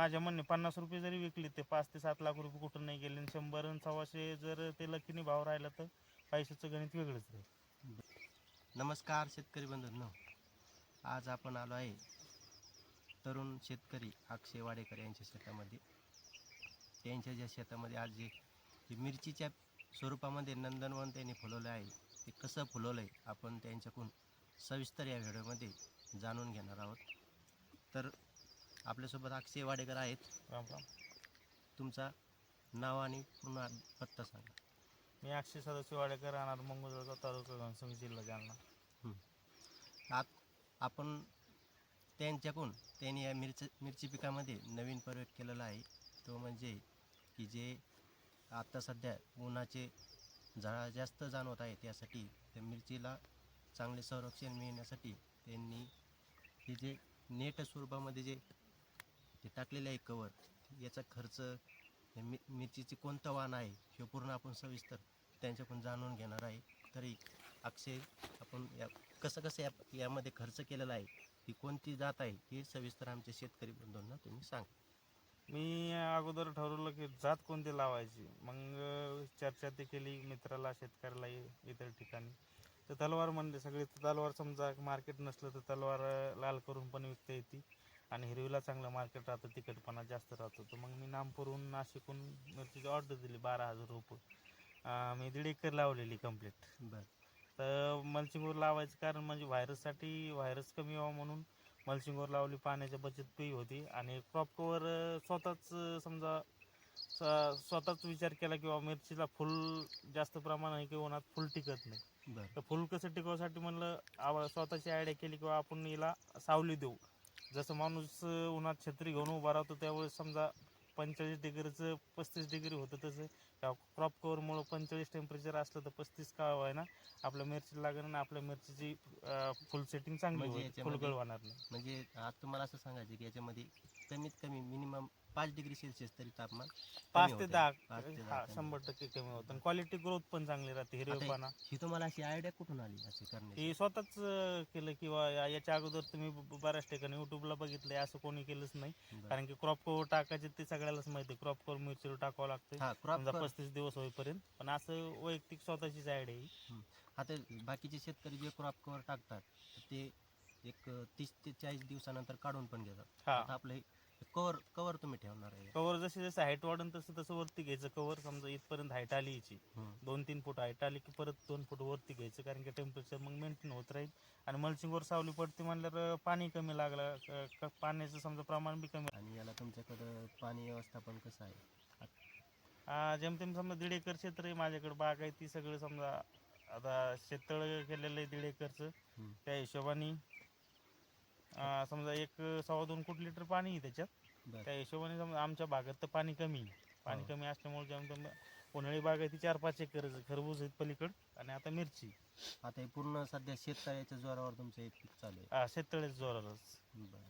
माझ्या म्हणणे पन्नास रुपये जरी विकली ते पाच ते सात लाख रुपये कुठं नाही गेले. आणि शंभर आणि सव्वाशे जर ते लकीने भाव राहिला तर पैशाचं गणित वेगळंच राहील नमस्कार शेतकरी बंधूंनो. आज आपण आलो आहे तरुण शेतकरी अक्षय वाडेकर यांच्या शेतामध्ये. त्यांच्या ज्या शेतामध्ये आज जे जे मिरचीच्या स्वरूपामध्ये नंदनवन त्यांनी फुलवलं आहे ते कसं फुलवलं आहे आपण त्यांच्याकडून सविस्तर या व्हिडिओमध्ये जाणून घेणार आहोत. तर आपल्यासोबत अक्षय वाडेकर आहेत. राम राम. तुमचा नाव आणि पूर्ण पत्ता सांगा. मी अक्षय सदाशिव वाडेकर राहणार मंगळजळगाव तालुका घनसंग जिल्हा जालना. आत आपण त्यांच्याकडून त्यांनी या मिरची मिरची पिकामध्ये नवीन प्रयोग केलेला आहे. तो म्हणजे की जे आता सध्या उन्हाचे झळा जास्त जाणवत आहे त्यासाठी त्या मिरचीला चांगले संरक्षण मिळण्यासाठी त्यांनी हे जे नेट स्वरूपामध्ये जे ते टाकलेले आहे कवर याचा खर्च हे मि मिरचीचे कोणतं वाण आहे हे पूर्ण आपण सविस्तर त्यांच्याकडून जाणून घेणार आहे. तरी अक्षय आपण या कसं कसं या यामध्ये खर्च केलेला आहे ही कोणती जात आहे हे सविस्तर आमच्या शेतकरी बंधूंना तुम्ही सांग. मी अगोदर ठरवलं की जात कोणती लावायची. मग चर्चा ते केली मित्राला शेतकऱ्याला इतर ठिकाणी. तर तलवार म्हणले सगळे तलवार समजा मार्केट नसलं तर तलवार लाल करून पण विकता येते. आणि हिरवीला चांगलं मार्केट राहतं तिखटपणा जास्त राहतो. तर मग मी नामपूरहून नाशिकहून मिरचीची ऑर्डर दिली बारा हजार रुपये. मी दीड एकर लावलेली कंप्लीट बरं. तर मल्चिंगवर लावायचं कारण म्हणजे व्हायरससाठी व्हायरस कमी व्हावा म्हणून मल्चिंगवर लावली पाण्याची बचत पी होती. आणि क्रॉप कवर स्वतःच समजा स्वतःच विचार केला किंवा मिरचीला फुल जास्त प्रमाण आहे किंवा उन्हात फुल टिकत नाही. तर फुल कसं टिकवसाठी म्हणलं आव- स्वतःची आयडिया केली किंवा आपण हिला सावली देऊ. जसं माणूस उन्हात छत्री घेऊन उभा राहतो त्यावेळेस समजा पंचेचाळीस डिग्रीचं पस्तीस डिग्री होतं तसं. क्रॉप कवरमुळं पंचेचाळीस टेम्परेचर असलं तर पस्तीस का आहे ना आपल्या मिरचीला लागेल आणि आपल्या मिरचीची फुल सेटिंग चांगली म्हणजे होईल फुलगळ होणार नाही. म्हणजे आज तुम्हाला असं सांगायचं की याच्यामध्ये कमीत कमी मिनिमम पाच डिग्री सेल्सिअस तरी तापमान पाच ते. दहा पाच ते दहा कमी शंभर टक्के कमी होतं. आणि क्वालिटी ग्रोथ पण चांगली राहते हिरवेपणा ही तुम्हाला अशी आयडिया कुठून आली असे करण्याची? हे स्वतःच अं, केलं किंवा या- याच्या अगोदर तुम्ही ब- बऱ्याच ठिकाणी युट्यूबला बघितलंय असं कोणी केलंच नाही. बरं. कारण की क्रॉप कवर टाकायचे ते सगळ्यालाच माहिती क्रॉप कवर मिरचीवर टाकावं लागतं हा क्रॉप समजा पस्तीस दिवस होईपर्यंत. पण असं वैयक्तिक स्वतःचीच आयडिया आहे आता बाकीचे शेतकरी जे क्रॉप कव्हर टाकतात तर ते एक तीस ते चाळीस दिवसानंतर काढून पण घेतात. हा. आता आपलं कवर कवर तुम्ही ठेवणार आहे. कवर जशी जसं हाईट वाढून तसं तसं वरती घ्यायचं. कवर समजा इथपर्यंत हाईट आली याची हम्म. दोन तीन फूट हाईट आली की परत दोन फूट वरती घ्यायचं कारण की टेम्परेचर मग मेंटेन होत राहील. आणि मल्चिंगवर सावली पडते म्हणल्यावर पाणी कमी लागलं क- क- पाण्याचं समजा प्रमाण बी कमी आणि याला तुमच्याकडं पाणी व्यवस्थापन कसं आहे? आ, जेमतेम समजा दीड एकर क्षेत्र आहे माझ्याकडे बाग आहे ती सगळं समजा आता शेततळ केलेलं आहे दीड एकरचं. हम्म. त्या हिशोबाने आ, समजा एक सव्वा दोन कोटी लिटर पाणी आहे त्याच्यात. बरं. त्या हिशोबाने समजा आमच्या भागात तर पाणी कमी आहे. पाणी हो. कमी असल्यामुळे जेमतेम उन्हाळी बाग आहे ती चार पाच एकर खरबूज आहेत पलीकड आणि आता मिरची. आता हे पूर्ण सध्या शेतकऱ्याच्या जोरावर तुमचं हे पीक चालू आहे. हा, शेततळेच जोरालाच बरं.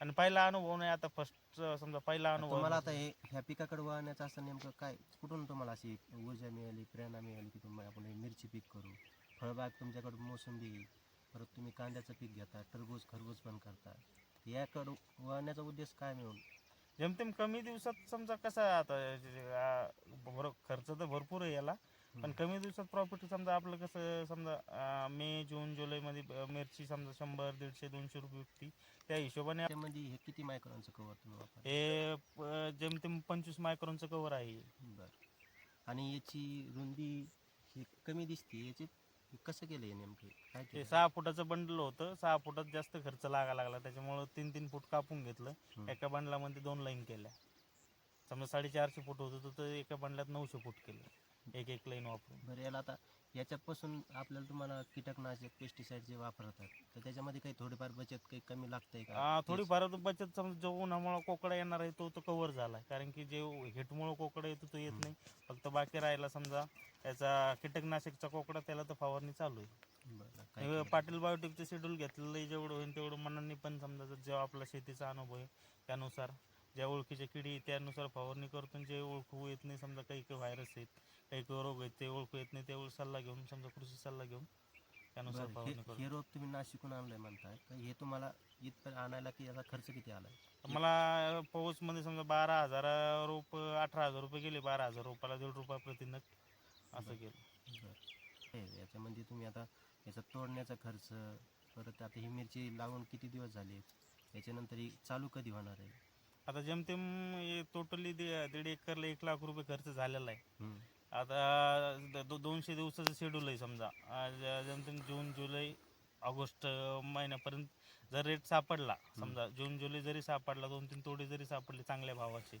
आणि पहिला अनुभव नाही आता फर्स्ट समजा पहिला अनुभव. तुम्हाला आहे. आता हे ह्या पिकाकडे वळण्याचं असं नेमकं काय कुठून तुम्हाला अशी ऊर्जा मिळाली प्रेरणा मिळाली की तुम्ही आपण हे मिरची पीक करू? फळबाग तुमच्याकडे मोसंबी. परत तुम्ही कांद्याचं पीक घेता टरबूज खरबूज पण करता. याकडं वळण्याचा उद्देश काय मिळून? जेमतेम कमी दिवसात समजा कसा आता खर्च तर भरपूर आहे याला पण कमी दिवसात प्रॉफिट समजा आपलं कसं समजा आ, मे जून जुलैमध्ये मिरची समजा शंभर दीडशे दोनशे रुपये विकती त्या हिशोबाने त्यामध्ये हे किती मायक्रॉनचं कवर तुम्ही हे प- जेमतेम पंचवीस मायक्रॉनचं कवर आहे. बरं. आणि याची रुंदी ही कमी दिसते याची कसं केलं नेमकं? काय ते केलं? सहा फुटाचं बंडल होतं. सहा फुटात जास्त खर्च लागा लागला. त्याच्यामुळं तीन तीन फूट कापून घेतलं. हं. एका बंडलामध्ये दोन लाईन केल्या. समजा साडेचारशे फूट होतं तर ते एका बंडलात नऊशे फूट केलं. एक एक लाईन वापरून. बरं याला आता याच्यापासून आपल्याला तुम्हाला कीटकनाशक पेस्टिसाइड जे वापरतात तर त्याच्यामध्ये काही थोडीफार बचत काही कमी लागतंय का? आ, थोडीफार आता बचत समजा जो उन्हामुळे कोकडा येणार आहे तो तो कव्हर झाला कारण की जे हिटमुळे कोकडा येतो तो येत नाही. फक्त बाकी राहिला समजा याचा कीटकनाशकचा कोकडा त्याला तर फवारणी चालू आहे. बरं हे? पाटील बायोटिकचं शेड्यूल घेतलेलं आहे जेवढं होईल तेवढं मनाने पण समजा जर जेव्हा आपला शेतीचा अनुभव आहे त्यानुसार. ज्या ओळखीच्या किडी त्यानुसार फवारणी करतो जे ओळखू येत नाही समजा काही काही व्हायरस आहेत काही काही रोग आहेत ते ओळखू येत नाही त्यावेळी सल्ला घेऊन समजा कृषी सल्ला घेऊन त्यानुसार फवारणी हे हे रोप तुम्ही नाशिकून आणलंय म्हणताय. तर हे तुम्हाला इथपर्यंत आणायला की याचा खर्च किती आलाय? मला पाऊसमध्ये समजा बारा हजार रोप अठरा हजार रुपये गेले बारा हजार रुपयाला दीड रुपया प्रति नग असं बरं. हे याच्यामध्ये तुम्ही आता याचा तोडण्याचा खर्च परत आता ही मिरची लावून किती दिवस झाले? याच्यानंतर ही चालू कधी होणार आहे? आता जेमतेम टोटली दीड एकरला एक लाख रुपये खर्च झालेला आहे. आता दो- दोनशे दिवसाचं शेड्यूल आहे समजा आज जेमतेम जून जुलै ऑगस्ट महिन्यापर्यंत जर रेट सापडला समजा जून जुलै जरी सापडला दोन तीन तोडे जरी सापडले चांगल्या भावाचे.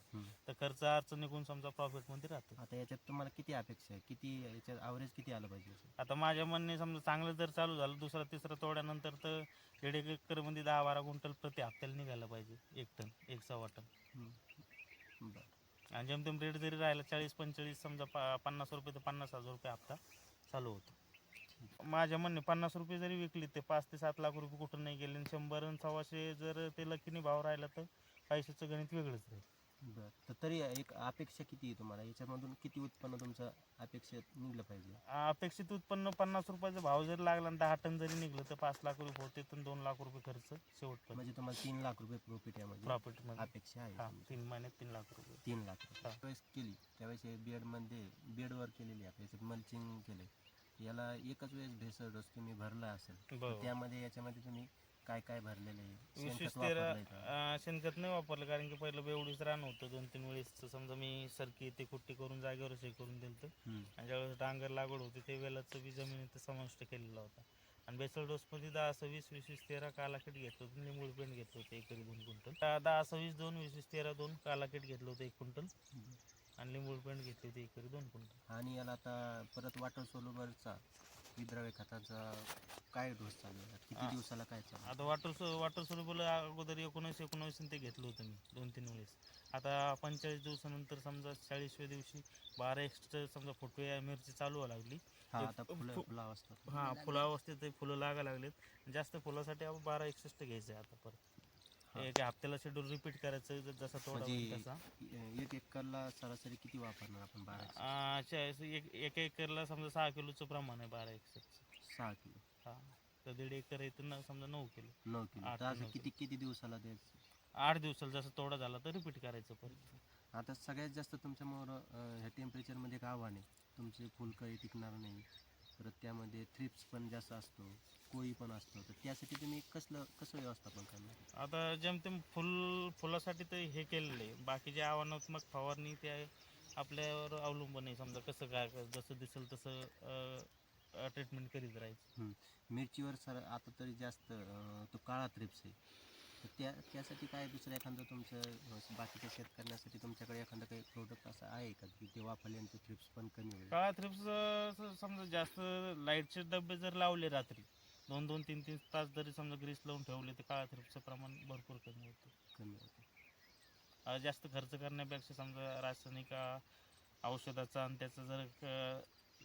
तर खर्च अडचण निघून समजा प्रॉफिटमध्ये राहतो. आता याच्यात तुम्हाला किती अपेक्षा आहे? किती याच्यात ॲव्हरेज किती आलं पाहिजे? आता माझ्या म्हणणे समजा चांगलं जर चालू झालं दुसरा तिसरा तोड्यानंतर तर दीड एक एकरमध्ये दहा बारा क्विंटल प्रति हप्त्याला निघायला पाहिजे एक टन एक सव्वा टन. आणि जेमतेम रेट जरी राहिला चाळीस पंचेचाळीस समजा पा पन्नास रुपये तर पन्नास हजार रुपये हप्ता चालू होतो. माझ्या म्हणणे पन्नास रुपये जरी विकली ते पाच ते सात लाख रुपये कुठं नाही गेले आणि शंभर आणि सव्वाशे जर ते लकीने भाव राहिला तर पैशाचं गणित वेगळंच राहील. बरं तर तरी एक अपेक्षा किती आहे तुम्हाला? याच्यामधून किती उत्पन्न तुमचं अपेक्षित निघलं पाहिजे? अपेक्षित उत्पन्न पन्नास रुपयाचा भाव जरी लागला आणि दहा टन जरी निघलं तर पाच लाख रुपये होते तर दोन लाख रुपये खर्च शेवटपर्यंत. म्हणजे तुम्हाला तीन लाख रुपये प्रॉफिट यामध्ये प्रॉफिटमध्ये. अपेक्षा आहे हा तुमची. तीन महिन्यात तीन लाख रुपये. तीन लाख रुपये. हा. केली. त्यावेळेस बेडमध्ये बेडवर केलेली आहे. याच्यात मल्चिंग केले याला एकच वेळेस भेसळ डोस तुम्ही भरला असेल तर बरोबर. त्यामध्ये याच्यामध्ये तुम्ही काय काय भरलेलं आहे? वीस शेणखत तेरा वापरलंय का? अं, शेणखत नाही वापरलं कारण की पहिलं बेवडीच रान होतं दोन तीन वेळेस. समजा मी सरकी ते कुट्टी करून जागेवरच हे करून दिलं. हम्म. आणि ज्यावेळेस डांगर लागवड होती ते वेलाचं बी जमिनीत समाविष्ट केलेला होता. आणि बेसल डोसमध्ये दहा सव्वीस वीस वीस तेरा कालाकीट घेतलं होतं. लिंबूळ पेंट घेतलं होतं एकरी दोन क्विंटल. दहा- दहा सव्वीस दोन वीस वीस तेरा दोन कालाकीट घेतलं होतं एक क्विंटल. आणि लिंबूळ पेंट घेतली होती एकरी दोन क्विंटल आणि याला आता परत वॉटर सोलोबरचा विद्राव्य खताचा काय डोस चालू आहे किती. दिवसाला काय चालू आहे? आता वॉटर सो वॉटर सोल्युबल अगोदर एकोणीस एकोणवीस ते घेतलं होतं मी दोन तीन वेळेस आता पंचेचाळीस दिवसानंतर समजा चाळीसव्या दिवशी बारा एक्स्ट्रा समजा फुटवे मिरची चालू व्हायला लागली हा आता फुलं फु- फुलं असतात हा फुलावस्थेत ते फुलं लागायला लागलेत जास्त फुलासाठी आपण बारा एकसष्ट घ्यायचं आहे आता परत. एक हप्त्याला शेड्यूल रिपीट करायचं ज- जसा तोडा होईल म्हणजे तसा. एक एकरला सरासरी किती वापरणार आपण बारा आ, च्या- एक एका एकरला समजा सहा किलोचं प्रमाण आहे बारा एकसष्ट सहा किलो. हा. तर दीड एकर आहे तर न- समजा नऊ किलो. नऊ किलो. आठ तर असं नऊ किती किती दिवसाला द्यायचं? आठ दिवसाला जसं तोडा झाला तर रिपीट करायचं परत. आता सगळ्यात जास्त तुमच्यामुळं अं, ह्या टेम्परेचरमध्ये एक आव्हान आहे? तुमचे फुलकळी टिकणार नाही. परत त्यामध्ये थ्रिप्स पण जास्त असतो कोळी पण असतो. तर त्यासाठी तुम्ही कसलं कसं व्यवस्थापन करणार? आता जेमतेम फुल फुलासाठी तर हे केलेलं. आहे बाकीचे आव्हानात्मक फवारणी ते आहे आपल्यावर अवलंबून आहे. समजा कसं काय काय- जसं दिसेल तसं ट्रीटमेंट करीत राहायचं. मिरचीवर सर आता तरी जास्त अं, तो काळा थ्रिप्स आहे. तर त्या त्यासाठी काय दुसरं एखादं तुमचं अं, बाकीच्या शेतकऱ्यांसाठी तुमच्याकडे एखादं काही प्रोडक्ट असं आहे का की ते वापरल्यानंतर थ्रिप्स पण कमी होईल? काळा थ्रिप्स समजा जास्त लाईटचे डबे जर लावले रात्री दोन दोन तीन तीन तास जरी समजा ग्रीस लावून ठेवले तर काळा थ्रिप्सचं प्रमाण भरपूर कमी होतं. कमी होतं. जास्त खर्च करण्यापेक्षा समजा रासायनिक औषधाचा आणि त्याचा जर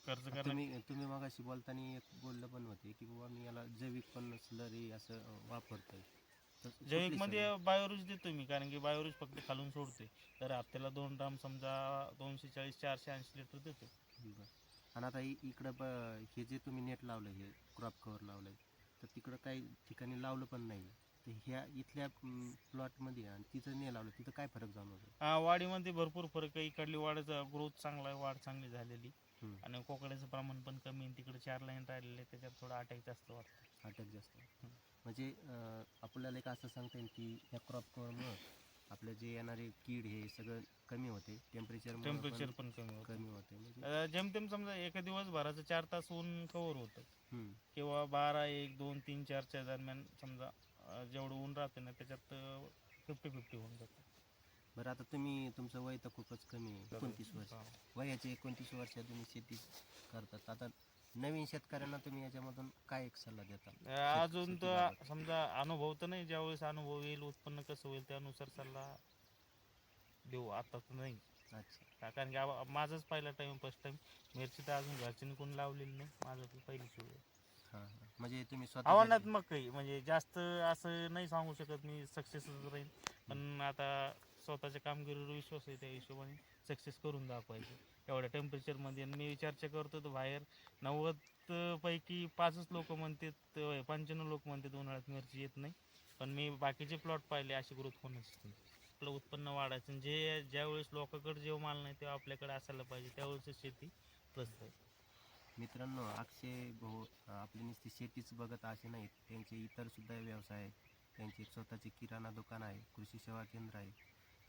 खर्च करण्या तुम्ही तुम्ही मगाशी बोलताना एक बोललं पण होते की बाबा मी याला जैविक पण स्लरी असं वापरतोय. जैविकमध्ये slurry? बायोरूज देतो मी कारण की बायोरूज फक्त खालून सोडते तर हप्त्याला दोन ग्राम समजा दोनशे चाळीस चारशे ऐंशी लिटर देतो बरं. आणि आता इ- इकडं ब- हे जे तुम्ही नेट लावलं हे क्रॉप कव्हर लावलंय तर तिकडं काही ठिकाणी लावलं पण नाही तर ह्या इथल्या प्लॉटमध्ये आणि तिथं नाही लावलं तिथं काय फरक जाणवतो हा, वाढीमध्ये भरपूर फरक आहे. इकडली वाढीचा ग्रोथ चांगला आहे वाढ चांगली झालेली. हम्म. आणि कोकड्याचं प्रमाण पण कमी आहे. तिकडे चार लाईन राहिलेले त्याच्यात थोडा अटॅक जास्त वाटतं अटक जास्त. म्हणजे आपल्याला एक असं सांगता येईल की ह्या क्रॉप कव्हरमुळं आपलं जे येणारे कीड हे सगळं कमी होते. टेम्परेचर टेम्परेचर पण कमी होतं. कमी होते. म्हणजे जेमतेम समजा एका दिवस भराचं चार तास ऊन कव्हर होतं. किंवा बारा एक दोन तीन चारच्या दरम्यान समजा जेवढं ऊन राहते ना त्याच्यात फिफ्टी फिफ्टी होऊन जातं. बरं आता तुम्ही तुमचं वय तर खूपच कमी आहे. एकोणतीस वर्ष. हा. वयाचे एकोणतीस वर्षात तुम्ही शेती करतात. आता नवीन शेतकऱ्यांना तुम्ही याच्यामधून काय एक सल्ला देता? अजून तर. समजा अनुभव तर नाही ज्यावेळेस अनुभव येईल उत्पन्न कसं होईल त्यानुसार सल्ला देऊ. आता तर नाही. अच्छा. का- कारण की माझाच पहिला टाइम फर्स्ट टाइम मिरची तर अजून घरच्यांनी कोणी लावलेली नाही. माझं तर पहिली सुरू आहे. हां हां. म्हणजे तुम्ही स्वतः आव्हानात्मक काही म्हणजे जास्त असं नाही सांगू शकत मी सक्सेसच राहील पण आता स्वतःच्या कामगिरीवर विश्वास आहे त्या हिशोबाने सक्सेस करून दाखवायचं. एवढ्या टेम्परेचरमध्ये आणि मी चर्चा करतो तर बाहेर. नव्वद पैकी पाचच लोक म्हणतात पंच्याण्णव लोक म्हणतात उन्हाळ्यात मिरची येत नाही. पण मी बाकीचे प्लॉट पाहिले अशी ग्रोथ होणच नाही आपलं उत्पन्न वाढायचं. आणि जे ज्यावेळेस लोकांकडे जेव्हा माल नाही तेव्हा आपल्याकडे असायला पाहिजे. त्यावेळेस शेती प्लस आहे. मित्रांनो अक्षय भाऊ आपली नुसती शेतीच बघत असे नाहीत. त्यांचे इतर सुद्धा व्यवसाय आहेत. त्यांचे स्वतःचे किराणा दुकान आहे कृषी सेवा केंद्र आहे.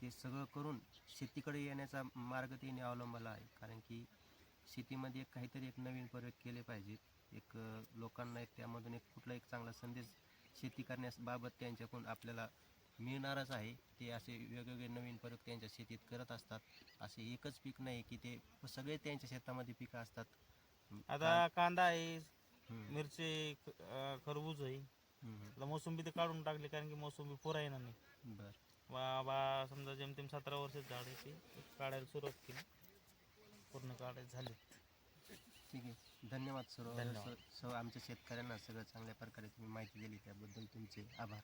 ते सगळं करून शेतीकडे येण्याचा मार्ग त्यांनी अवलंबला आहे. कारण की शेतीमध्ये एक काहीतरी एक नवीन प्रयोग केले पाहिजेत एक लोकांना एक त्यामधून एक कुठला एक चांगला संदेश शेती करण्याबाबत त्यांच्याकडून आपल्याला मिळणारच आहे. ते असे वेगवेगळे नवीन प्रयोग त्यांच्या शेतीत करत असतात. असे एकच पीक नाही की ते सगळे त्यांच्या शेतामध्ये पिकं असतात. आता कांदा आहे मिरची खरबूज आहे. मोसंबी तर काढून टाकली कारण की मोसंबी पुरा येणार नाही. बर. बा बा समजा जेमतेम सतरा वर्षात झाड आहे ते काढायला सुरुवात केली. पूर्ण काढायला झाले ठीक आहे. धन्यवाद सर्व. धन्यवाद. सर्व आमच्या शेतकऱ्यांना सगळं चांगल्या प्रकारे तुम्ही माहिती दिली. त्याबद्दल तुमचे आभार.